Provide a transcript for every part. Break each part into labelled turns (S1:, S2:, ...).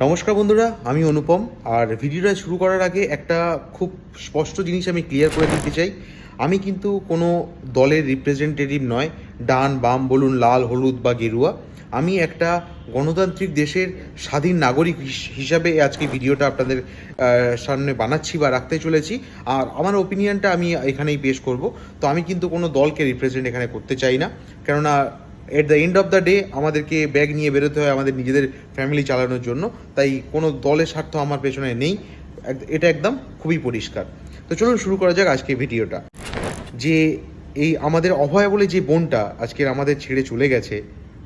S1: নমস্কার বন্ধুরা, আমি অনুপম। আর ভিডিওটা শুরু করার আগে একটা খুব স্পষ্ট জিনিস আমি ক্লিয়ার করে দিতে চাই। আমি কিন্তু কোনো দলের রিপ্রেজেন্টেটিভ নয়। ডান, বাম বলুন, লাল, হলুদ বা গেরুয়া। আমি একটা গণতান্ত্রিক দেশের স্বাধীন নাগরিক হিস- হিসাবে আজকে ভিডিওটা আপনাদের সামনে বানাচ্ছি বা রাখতে চলেছি। আর আমার ওপিনিয়নটা আমি এখানেই পেশ করব। তো আমি কিন্তু কোনো দলকে রিপ্রেজেন্ট এখানে করতে চাই না। কেননা at the end of the day আমাদেরকে ব্যাগ নিয়ে বেরোতে হয় আমাদের নিজেদের ফ্যামিলি চালানোর জন্য। তাই কোনো দলের স্বার্থ আমার পেছনে নেই। এটা একদম খুবই পরিষ্কার। তো চলুন শুরু করা যাক আজকে ভিডিওটা। যে এই আমাদের অভয়া বলে যে বোনটা আজকের আমাদের ছেড়ে চলে গেছে,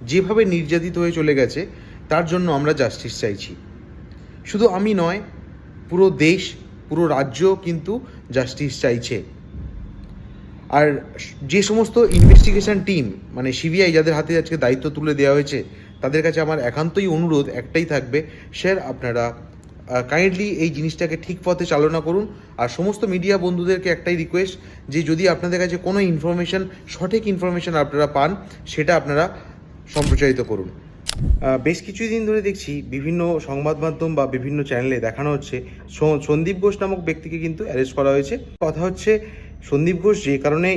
S1: যেভাবে নির্যাতিত হয়ে চলে গেছে, তার জন্য আমরা জাস্টিস চাইছি। শুধু আমি নয়, পুরো দেশ, পুরো রাজ্য কিন্তু জাস্টিস চাইছে। আর যে সমস্ত ইনভেস্টিগেশন টিম মানে সিবিআই যাদের হাতে আজকে দায়িত্ব তুলে দেওয়া হয়েছে, তাদের কাছে আমার একান্তই অনুরোধ একটাই থাকবে স্যার আপনারা কাইন্ডলি এই জিনিসটাকে ঠিক পথে চালনা করুন। আর সমস্ত মিডিয়া বন্ধুদেরকে একটাই রিকোয়েস্ট যে, যদি আপনাদের কাছে কোনো ইনফরমেশন সঠিক ইনফরমেশন আপনারা পান, সেটা আপনারা সম্প্রচারিত করুন। বেশ কিছুদিন ধরে দেখছি বিভিন্ন সংবাদ মাধ্যম বা বিভিন্ন চ্যানেলে দেখানো হচ্ছে। সন্দীপ ঘোষ নামক ব্যক্তিকে কিন্তু অ্যারেস্ট করা হয়েছে। কথা হচ্ছে সন্দীপ ঘোষ যে কারণে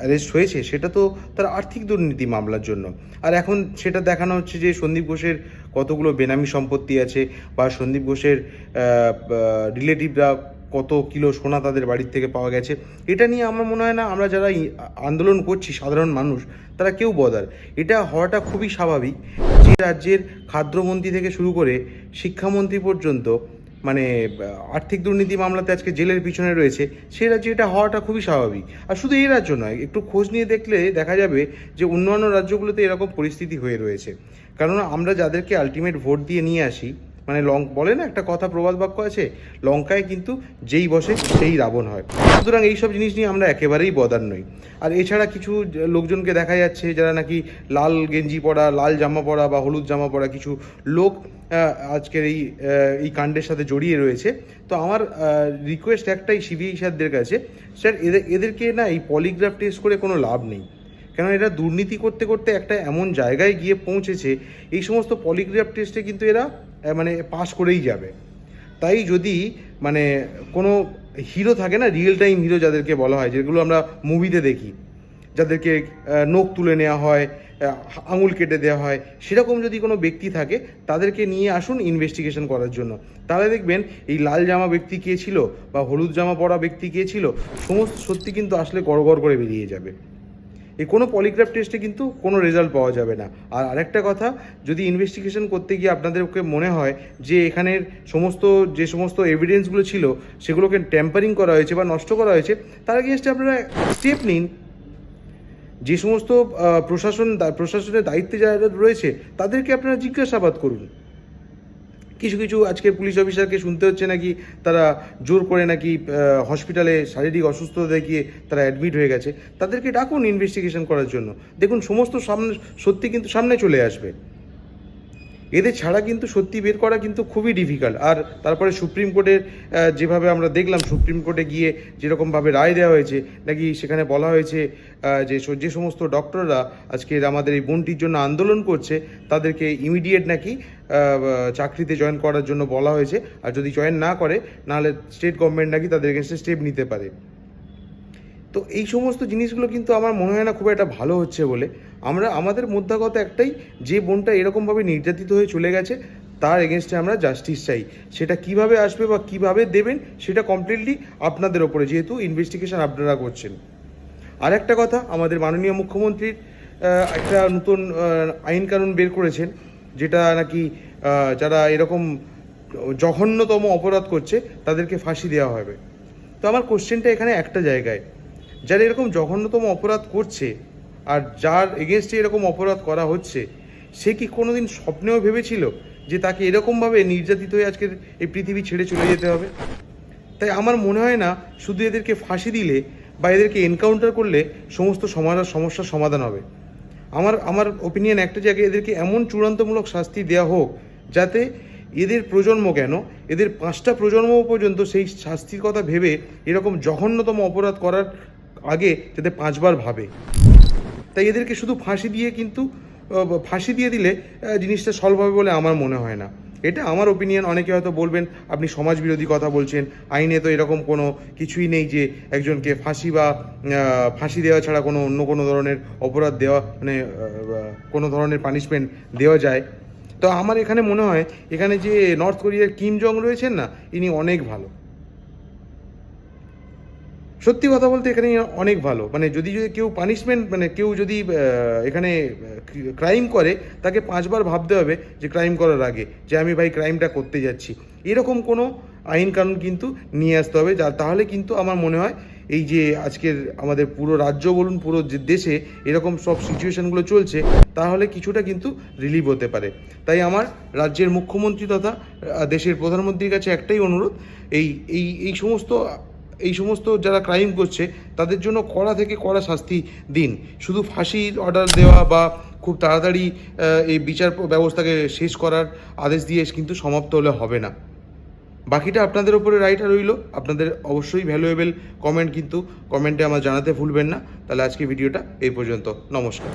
S1: অ্যারেস্ট হয়েছে, সেটা তো তার আর্থিক দুর্নীতি মামলার জন্য। আর এখন সেটা দেখানো হচ্ছে যে সন্দীপ ঘোষের কতগুলো বেনামি সম্পত্তি আছে বা সন্দীপ ঘোষের রিলেটিভরা কত কিলো সোনা তাদের বাড়ির থেকে পাওয়া গেছে, এটা নিয়ে আমার মনে হয় না আমরা যারা আন্দোলন করছি সাধারণ মানুষ, তারা কেউ বদার। এটা হওয়াটা খুবই স্বাভাবিক। যে রাজ্যের খাদ্যমন্ত্রী থেকে শুরু করে শিক্ষামন্ত্রী পর্যন্ত মানে আর্থিক দুর্নীতি মামলাতে আজকে জেলের পিছনে রয়েছে, সে রাজ্যে এটা হওয়াটা খুবই স্বাভাবিক। আর শুধু এই রাজ্য নয়, একটু খোঁজ নিয়ে দেখলে দেখা যাবে যে অন্যান্য রাজ্যগুলোতে এরকম পরিস্থিতি হয়ে রয়েছে। কেননা আমরা যাদেরকে আলটিমেট ভোট দিয়ে নিয়ে আসি মানে লং, বলে না, একটা কথা প্রবাদ বাক্য আছে, লঙ্কায় কিন্তু যেই বসে সেই রাবণ হয়। সুতরাং এইসব জিনিস নিয়ে আমরা একেবারেই বদার নই। আর এছাড়া কিছু লোকজনকে দেখা যাচ্ছে, যারা নাকি লাল গেঞ্জি পরা, লাল জামা পরা বা হলুদ জামা পরা কিছু লোক আজকের এই এই কাণ্ডের সাথে জড়িয়ে রয়েছে। তো আমার রিকোয়েস্ট একটাই সিবিআই স্যারদের কাছে, স্যার, এদের, এদেরকে না এই পলিগ্রাফ টেস্ট করে কোনো লাভ নেই। কেন এরা দুর্নীতি করতে করতে একটা এমন জায়গায় গিয়ে পৌঁছেছে, এই সমস্ত পলিগ্রাফ টেস্টে কিন্তু এরা মানে পাশ করেই যাবে। তাই যদি মানে কোনো হিরো থাকে না রিয়েল টাইম হিরো যাদেরকে বলা হয়, যেগুলো আমরা মুভিতে দেখি, যাদেরকে নখ তুলে নেওয়া হয় আঙুল কেটে দেওয়া হয়, সেরকম যদি কোনো ব্যক্তি থাকে, তাদেরকে নিয়ে আসুন ইনভেস্টিগেশন করার জন্য। তাহলে দেখবেন এই লাল জামা ব্যক্তি কে ছিল বা হলুদ জামা পরা ব্যক্তি কে ছিল, সমস্ত সত্যি কিন্তু আসলে গড়গড় করে বেরিয়ে যাবে। এই কোনো পলিগ্রাফ টেস্টে কিন্তু কোনো রেজাল্ট পাওয়া যাবে না। আর আরেকটা কথা, যদি ইনভেস্টিগেশন করতে গিয়ে আপনাদেরকে মনে হয় যে এখানের সমস্ত, যে সমস্ত এভিডেন্সগুলো ছিল, সেগুলোকে ট্যাম্পারিং করা হয়েছে বা নষ্ট করা হয়েছে, তার এগেনস্টে আপনারা স্টেপ নিন। যে সমস্ত প্রশাসন, প্রশাসনের দায়িত্বে যারা রয়েছে, তাদেরকে আপনারা জিজ্ঞাসাবাদ করুন। কিছু কিছু আজকের পুলিশ অফিসারকে শুনতে হচ্ছে নাকি তারা জোর করে নাকি হসপিটালে শারীরিক অসুস্থতা দেখিয়ে তারা অ্যাডমিট হয়ে গেছে। তাদেরকে ডাকুন ইনভেস্টিগেশন করার জন্য। দেখুন, সমস্ত সামনে, সত্যি কিন্তু সামনে চলে আসবে। এদের ছাড়া কিন্তু সত্যি বের করা কিন্তু খুবই ডিফিকাল্ট আর তারপরে সুপ্রিম কোর্টের যেভাবে আমরা দেখলাম, সুপ্রিম কোর্টে গিয়ে যেরকমভাবে রায় দেওয়া হয়েছে, নাকি সেখানে বলা হয়েছে যে যে সমস্ত ডক্টররা আজকে আমাদের এই বোনটির জন্য আন্দোলন করছে, তাদেরকে ইমিডিয়েট নাকি চাকরিতে জয়েন করার জন্য বলা হয়েছে। আর যদি জয়েন না করে, নাহলে স্টেট গভর্নমেন্ট নাকি তাদের এগেনস্টে স্টেপ নিতে পারে। তো এই সমস্ত জিনিসগুলো কিন্তু আমার মনে হয় না খুব একটা ভালো হচ্ছে বলে। আমরা, আমাদের মধ্যাগত একটাই, যে বোনটা এরকমভাবে নির্যাতিত হয়ে চলে গেছে, তার এগেনস্টে আমরা জাস্টিস চাই। সেটা কীভাবে আসবে বা কীভাবে দেবেন, সেটা কমপ্লিটলি আপনাদের ওপরে, যেহেতু ইনভেস্টিগেশন আপনারা করছেন। আর একটা কথা, আমাদের মাননীয় মুখ্যমন্ত্রীর একটা নতুন আইন কানুন বের করেছেন, যেটা নাকি যারা এরকম জঘন্যতম অপরাধ করছে, তাদেরকে ফাঁসি দেওয়া হবে। তো আমার কোশ্চেনটা এখানে একটা জায়গায়। যারা এরকম জঘন্যতম অপরাধ করছে আর যার এগেনস্টে এরকম অপরাধ করা হচ্ছে, সে কি কোনোদিন স্বপ্নেও ভেবেছিল যে তাকে এরকমভাবে নির্যাতিত হয়ে আজকের এই পৃথিবী ছেড়ে চলে যেতে হবে? তাই আমার মনে হয় না শুধু এদেরকে ফাঁসি দিলে বা এদেরকে এনকাউন্টার করলে সমস্ত সমাধান সমস্যার সমাধান হবে। আমার আমার ওপিনিয়ন একটা জায়গায় এদেরকে এমন চূড়ান্তমূলক শাস্তি দেওয়া হোক যাতে এদের প্রজন্ম কেন, এদের পাঁচটা প্রজন্ম পর্যন্ত সেই শাস্তির কথা ভেবে এরকম জঘন্যতম অপরাধ করার আগে যাতে পাঁচবার ভাবে। তাই এদেরকে শুধু ফাঁসি দিয়ে কিন্তু ফাঁসি দিয়ে দিলে জিনিসটা সলভ হবে বলে আমার মনে হয় না। এটা আমার ওপিনিয়ন অনেকে হয়তো বলবেন, আপনি সমাজ বিরোধী কথা বলছেন, আইনে তো এরকম কোনো কিছুই নেই যে একজনকে ফাঁসি বা ফাঁসি দেওয়া ছাড়া কোনো অন্য কোনো ধরনের অপরাধ দেওয়া মানে কোনো ধরনের পানিশমেন্ট দেওয়া যায়। তো আমার এখানে মনে হয়, এখানে যে নর্থ কোরিয়ার কিম জং রয়েছেন না, ইনি অনেক ভালো। সত্যি কথা বলতে এখানে অনেক ভালো। মানে যদি যদি কেউ পানিশমেন্ট মানে কেউ যদি এখানে ক্রাইম করে, তাকে পাঁচবার ভাবতে হবে যে ক্রাইম করার আগে, যে আমি ভাই ক্রাইমটা করতে যাচ্ছি। এরকম কোনো আইন কানুন কিন্তু নিয়ে আসতে হবে, যা, তাহলে কিন্তু আমার মনে হয় এই যে আজকের আমাদের পুরো রাজ্য বলুন, পুরো যে দেশে এরকম সব সিচুয়েশনগুলো চলছে, তাহলে কিছুটা কিন্তু রিলিভ হতে পারে। তাই আমার রাজ্যের মুখ্যমন্ত্রী তথা দেশের প্রধানমন্ত্রীর কাছে একটাই অনুরোধ, এই এই এই সমস্ত এই সমস্ত যারা ক্রাইম করছে, তাদের জন্য কড়া থেকে কড়া শাস্তি দিন। শুধু ফাঁসির অর্ডার দেওয়া বা খুব তাড়াতাড়ি এই বিচার ব্যবস্থাকে শেষ করার আদেশ দিয়ে কিন্তু সমাপ্ত হলে হবে না। বাকিটা আপনাদের উপরে রাইট রইল। আপনাদের অবশ্যই ভ্যালুয়েবল কমেন্ট কিন্তু কমেন্টে আমার জানাতে ভুলবেন না। তাহলে আজকে ভিডিওটা এই পর্যন্ত। নমস্কার।